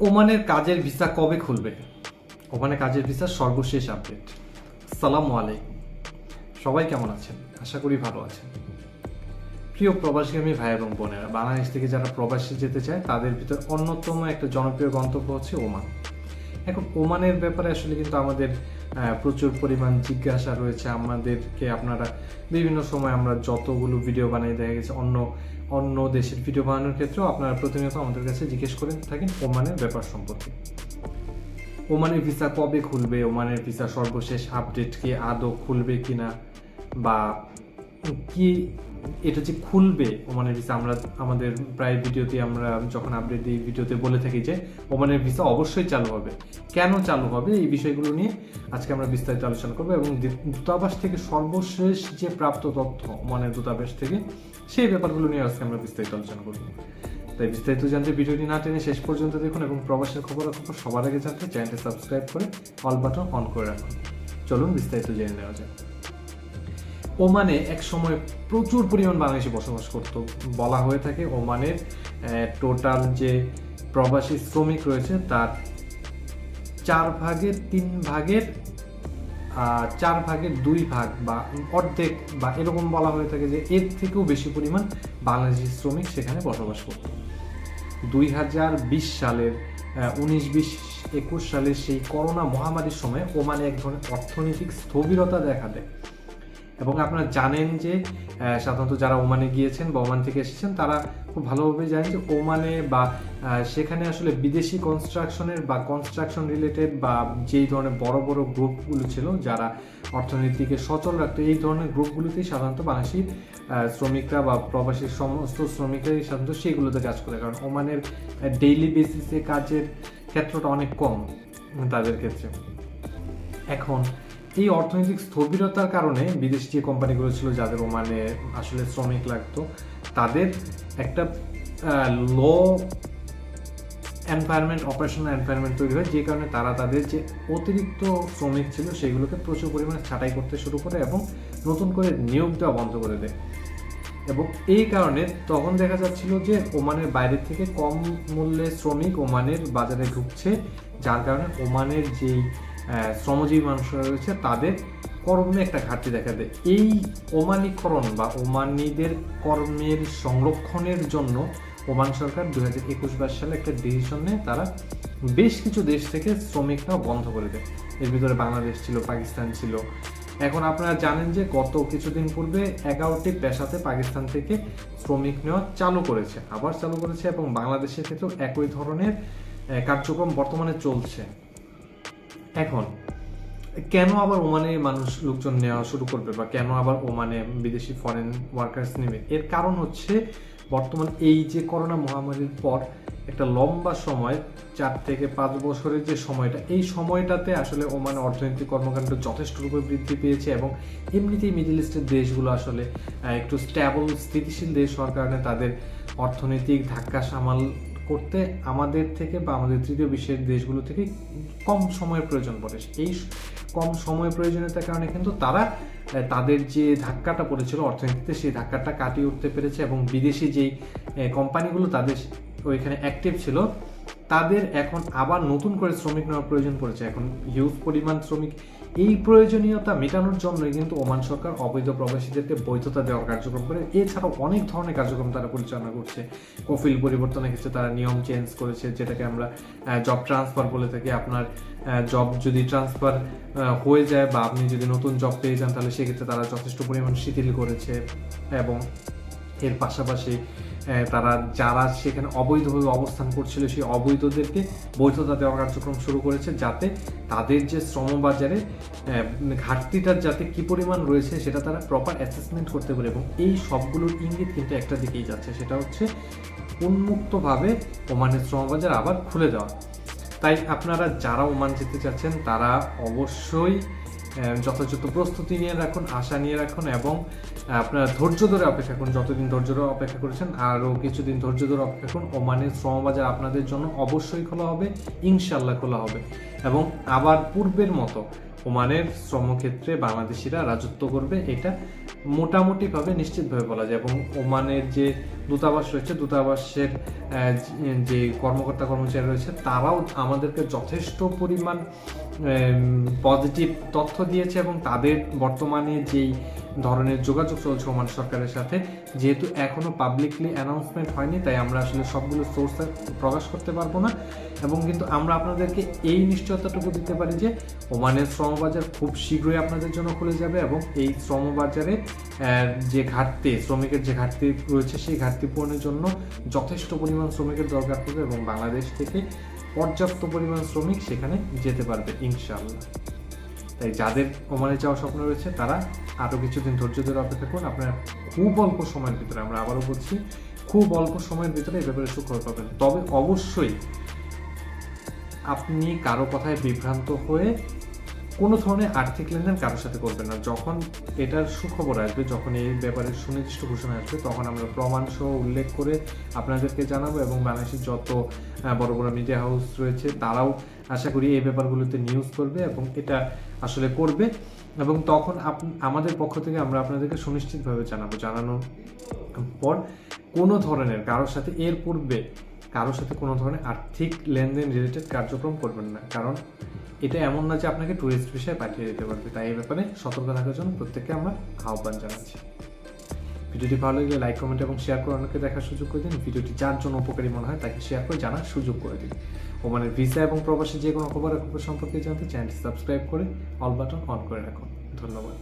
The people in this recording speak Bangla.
ওমানের কাজের ভিসা কবে খুলবে? ওমানের কাজের ভিসার সর্বশেষ আপডেট। সালাম আলাইকুম। সবাই কেমন আছেন? আশা করি ভালো আছেন। প্রিয় প্রবাসগামী ভাই এবং বোনেরা, বাংলাদেশ থেকে যারা প্রবাসী যেতে চায়, তাদের ভিতর অন্যতম একটা জনপ্রিয় গন্তব্য হচ্ছে ওমান। এখন ওমানের ব্যাপারে আসলে কিন্তু আমাদের প্রচুর পরিমাণ জিজ্ঞাসা রয়েছে। আমাদেরকে আপনারা বিভিন্ন সময় আমরা যতগুলো ভিডিও বানাই, দেখা গেছে অন্য অন্য দেশের ভিডিও বানানোর ক্ষেত্রেও আপনারা প্রতিনিয়ত আমাদের কাছে জিজ্ঞেস করে থাকেন ওমানের ব্যাপার সম্পর্কে। ওমানের ভিসা কবে খুলবে? ওমানের ভিসা সর্বশেষ আপডেট কি আদৌ খুলবে কিনা? বা কি এটা যে খুলবে ওমানের ভিসা আমরা আমাদের প্রায় ভিডিওতে আমরা যখন আপডেট দিই, ভিডিওতে বলে থাকি যে ওমানের ভিসা অবশ্যই চালু হবে। কেন চালু হবে? এই বিষয়গুলো নিয়ে আজকে আমরা বিস্তারিত আলোচনা করব এবং দূতাবাস থেকে সর্বশেষ যে প্রাপ্ত তথ্য ওমানের দূতাবাস থেকে, সেই ব্যাপারগুলো নিয়ে আজকে আমরা বিস্তারিত আলোচনা করব। তাই বিস্তারিত জানতে ভিডিওটি না টেনে শেষ পর্যন্ত দেখুন এবং প্রবাসের খবরাখবর সবার আগে জানতে চ্যানেলটি সাবস্ক্রাইব করে অল বাটন অন করে রাখুন। চলুন বিস্তারিত জেনে নেওয়া যাক। ওমানে এক সময় প্রচুর পরিমাণ বাংলাদেশি বসবাস করত। বলা হয়ে থাকে ওমানের টোটাল যে প্রবাসী শ্রমিক রয়েছে তার চার ভাগের তিন ভাগের চার ভাগের দুই ভাগ বা অর্ধেক বা এরকম বলা হয়ে থাকে যে এর থেকেও বেশি পরিমাণ বাংলাদেশি শ্রমিক সেখানে বসবাস করত। দুই হাজার বিশ সালের উনিশ বিশ একুশ সালের সেই করোনা মহামারীর সময় ওমানে এক ধরনের অর্থনৈতিক স্থবিরতা দেখা দেয়। এবং আপনারা জানেন যে সাধারণত যারা ওমানে গিয়েছেন বা ওমান থেকে এসেছেন তারা খুব ভালোভাবে জানেন যে ওমানে বা সেখানে আসলে বিদেশি কনস্ট্রাকশনের বা কনস্ট্রাকশন রিলেটেড বা যেই ধরনের বড় বড় গ্রুপগুলো ছিল যারা অর্থনীতিকে সচল রাখতো এই ধরনের গ্রুপগুলোতেই সাধারণত বাংলাদেশি আহ, শ্রমিকরা বা প্রবাসী সমস্ত শ্রমিকরাই সাধারণত সেইগুলোতে কাজ করে কারণ ওমানের ডেইলি বেসিসে কাজের ক্ষেত্রটা অনেক কম তাদের ক্ষেত্রে। এখন এই অর্থনৈতিক স্থবিরতার কারণে বিদেশি যে কোম্পানিগুলো ছিল, যাদের ওমানে আসলে শ্রমিক লাগতো, তাদের একটা ল এনভায়রনমেন্ট অপারেশনাল এনভায়রনমেন্ট তৈরি হয়, যে কারণে তারা তাদের যে অতিরিক্ত শ্রমিক ছিল, সেগুলোকে প্রচুর পরিমাণে ছাঁটাই করতে শুরু করে এবং নতুন করে নিয়োগ দেওয়া বন্ধ করে দেয়। এবং এই কারণে তখন দেখা যাচ্ছিল যে ওমানের বাইরে থেকে কম মূল্যে শ্রমিক ওমানের বাজারে ঢুকছে, যার কারণে ওমানের যেই শ্রমজীবী মানুষরা রয়েছে, তাদের কর্মে একটা ঘাটতি দেখা দেয়। এই ওমানিকরণ বা ওমানিদের কর্মের সংরক্ষণের জন্য ওমান সরকার দু হাজার একুশ বাইশ সালে একটা ডিসিশন তারা বেশ কিছু দেশ থেকে শ্রমিকরাও বন্ধ করে দেয়। এর ভিতরে বাংলাদেশ ছিল, পাকিস্তান ছিল। এখন আপনারা জানেন যে গত কিছুদিন পূর্বে এগারোটি পেশাতে পাকিস্তান থেকে শ্রমিক নেওয়া চালু করেছে, আবার চালু করেছে এবং বাংলাদেশের ক্ষেত্রেও একই ধরনের কার্যক্রম বর্তমানে চলছে। এখন, কেন আবার ওমানে মানুষ লোকজন নেওয়া শুরু করবে বা কেন আবার ওমানে বিদেশি ফরেন ওয়ার্কার্স নেবে? এর কারণ হচ্ছে বর্তমান এই যে করোনা মহামারীর পর একটা লম্বা সময়, চার থেকে পাঁচ বছরের যে সময়টা, এই সময়টাতে আসলে ওমানে অর্থনৈতিক কর্মকাণ্ড যথেষ্ট রূপে বৃদ্ধি পেয়েছে এবং এমনিতেই মিডিল ইস্টের দেশগুলো আসলে একটু স্ট্যাবল স্থিতিশীল দেশ হওয়ার কারণে তাদের অর্থনৈতিক ধাক্কা সামাল করতে আমাদের থেকে বা আমাদের তৃতীয় বিশ্বের দেশগুলো থেকে কম সময়ের প্রয়োজন পড়ে। এই কম সময় প্রয়োজনীয়তার কারণে কিন্তু তারা তাদের যে ধাক্কাটা পড়েছিল, অর্থনীতিতে সেই ধাক্কাটা কাটিয়ে উঠতে পেরেছে এবং বিদেশি যেই কোম্পানিগুলো তাদের ওইখানে অ্যাক্টিভ ছিল তাদের এখন আবার নতুন করে শ্রমিক নেওয়ার প্রয়োজন পড়েছে। এখন হিউজ পরিমাণ শ্রমিক। এই প্রয়োজনীয়তা মেটানোর জন্যই কিন্তু ওমান সরকার অবৈধ প্রবাসীদেরকে বৈধতা দেওয়ার কার্যক্রম করে, এছাড়াও অনেক ধরনের কার্যক্রম তারা পরিচালনা করছে। কফিল পরিবর্তনের ক্ষেত্রে তারা নিয়ম চেঞ্জ করেছে, যেটাকে আমরা জব ট্রান্সফার বলে থাকি। আপনার জব যদি ট্রান্সফার হয়ে যায় বা আপনি যদি নতুন জব পেয়ে যান, তাহলে সেক্ষেত্রে তারা যথেষ্ট পরিমাণ শিথিল করেছে এবং এর পাশাপাশি তারা যারা সেখানে অবৈধভাবে অবস্থান করছিল সেই অবৈধদেরকে বৈধতা দেওয়ার কার্যক্রম শুরু করেছে যাতে তাদের যে শ্রমবাজারে আহ, ঘাটতিটা যাতে কি পরিমাণ রয়েছে সেটা তারা প্রপার অ্যাসেসমেন্ট করতে পারে এবং এই সবগুলোর ইঙ্গিত কিন্তু একটা দিকেই যাচ্ছে সেটা হচ্ছে উন্মুক্তভাবে ওমানের শ্রমবাজার আবার খুলে দেওয়া। তাই আপনারা যারা ওমান যেতে চাচ্ছেন তারা অবশ্যই যথাযথ প্রস্তুতি নিয়ে রাখুন, আশা নিয়ে রাখুন এবং আপনারা ধৈর্য ধরে অপেক্ষা করুন। যতদিন ধৈর্য ধরে অপেক্ষা করেছেন, আরও কিছুদিন ধৈর্য ধরে অপেক্ষা করুন। ওমানের শ্রমবাজার আপনাদের জন্য অবশ্যই খোলা হবে ইনশাল্লাহ খোলা হবে। এবং আবার পূর্বের মতো, ওমানের শ্রমক্ষেত্রে বাংলাদেশিরা রাজত্ব করবে, এটা মোটামুটিভাবে নিশ্চিতভাবে বলা যায়। এবং ওমানের যে দূতাবাস রয়েছে, দূতাবাসের যে- কর্মকর্তা কর্মচারী রয়েছে, তারাও আমাদেরকে যথেষ্ট পরিমাণ পজিটিভ তথ্য দিয়েছে এবং তাদের বর্তমানে যেই ধরনের যোগাযোগ চলছে ওমান সরকারের সাথে যেহেতু এখনও পাবলিকলি অ্যানাউন্সমেন্ট হয়নি, তাই আমরা আসলে সবগুলো সোর্স প্রকাশ করতে পারব না। এবং কিন্তু আমরা আপনাদেরকে এই নিশ্চয়তাটুকু দিতে পারি যে, ওমানের শ্রমবাজার খুব শীঘ্রই আপনাদের জন্য খুলে যাবে এবং এই শ্রমবাজারে যে ঘাটতি, শ্রমিকের যে ঘাটতি রয়েছে, সেই ঘাটতি পূরণের জন্য যথেষ্ট পরিমাণ শ্রমিকের দরকার পড়বে এবং বাংলাদেশ থেকে পর্যাপ্ত পরিমাণ শ্রমিক সেখানে যেতে পারবে, ইনশাআল্লাহ। তাই যাদের ওমানে যাওয়ার স্বপ্ন রয়েছে, তারা আরও কিছুদিন ধৈর্য ধরে অপেক্ষা করুন। আপনারা খুব অল্প সময়ের ভিতরে, আমরা আবারও বলছি, খুব অল্প সময়ের ভিতরে এই ব্যাপারে সুখবর পাবেন। তবে অবশ্যই আপনি কারও কথায় বিভ্রান্ত হয়ে কোনো ধরনের আর্থিক লেনদেন কারোর সাথে করবেন না। যখন এটার সুখবর আসবে, যখন এই ব্যাপারে সুনির্দিষ্ট ঘোষণা আসবে, তখন আমরা প্রমাণ সহ উল্লেখ করে আপনাদেরকে জানাব এবং বাংলাদেশের যত বড় বড় মিডিয়া হাউস রয়েছে, তারাও আশা করি এই ব্যাপারগুলোতে নিউজ করবে এবং এটা আসলে করবে। এবং তখন আমাদের পক্ষ থেকে আমরা আপনাদেরকে সুনিশ্চিতভাবে জানাব, জানানোর পর কোনো ধরনের কারোর সাথে এর পূর্বে কারোর সাথে কোনো ধরনের আর্থিক লেনদেন রিলেটেড কার্যক্রম করবেন না। কারণ এটা এমন না যে আপনাকে টুরিস্ট বিষয়ে পাঠিয়ে দিতে পারবে। তাই এই ব্যাপারে সতর্ক থাকার জন্য প্রত্যেককে আমরা আহ্বান জানাচ্ছি। ভিডিওটি ভালো লাগলে লাইক কমেন্ট এবং শেয়ার করে অনেকে দেখার সুযোগ করে দিন। ভিডিওটি যার জন্য উপকারী মনে হয় তাকে শেয়ার করে জানার সুযোগ করে দিন। ওমানের ভিসা এবং প্রবাসী যে কোনো খবর খবর সম্পর্কে জানতে চ্যানেলটি সাবস্ক্রাইব করে অল বাটন অন করে রাখুন। ধন্যবাদ।